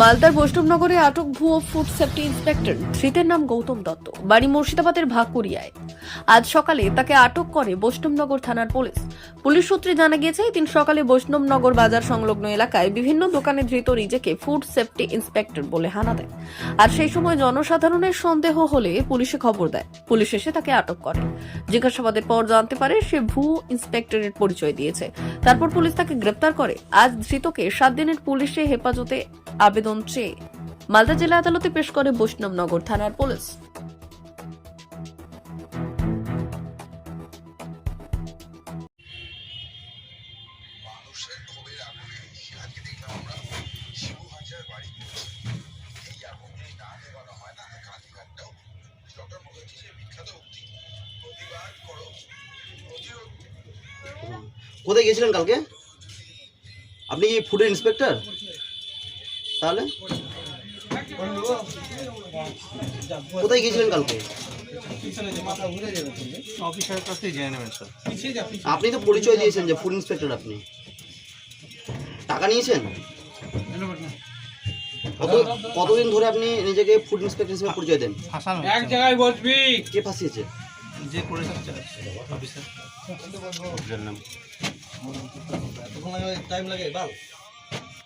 মালদার বৈষ্ণবনগরে আটক ভুয়ো ফুড সেফটি ইন্সপেক্টর, ধৃতের নাম গৌতম দত্ত। বাড়ি মুর্শিদাবাদের ভাকুরিয়ায়। আজ সকালে তাকে আটক করে বৈষ্ণবনগর থানার পুলিশ। পুলিশ সূত্রে জানা গিয়েছে দিন সকালে বৈষ্ণবনগর বাজার সংলগ্ন এলাকায় বিভিন্ন দোকানে ধৃত নিজেকে ফুড সেফটি ইন্সপেক্টর বলে হানা দেয় আর সেই সময় জনসাধারণের সন্দেহ হলে পুলিশে খবর দেয়। পুলিশ এসে তাকে আটক করে। জিজ্ঞাসাবাদের পর জানতে পারে, সে ভুয়ো ইন্সপেক্টরের পরিচয় দিয়েছে। তারপর পুলিশ তাকে গ্রেপ্তার করে। আজ ধৃতকে সাত দিনের পুলিশে হেফাজতে আবেদন চেয়ে মালদা জেলা আদালতে পেশ করে বৈষ্ণবনগর থানার পুলিশ। কোথায় গেছিলেন কালকে? আপনি কি ফুডের ইন্সপেক্টর তাহলে? কোথায় গিয়েছিলেন কালকে? আপনি তো পরিচয় দিয়েছেন যে ফুড ইন্সপেক্টর আপনি। টাকা নিয়েছেন? কত কতদিন ধরে আপনি নিজেকে ফুড ইন্সপেক্টর হিসেবে পরিচয় দেন? এক জায়গায় বসবি। কে ফাঁসিয়েছে? যে করেছে অফিসার। টাইম লাগে বাল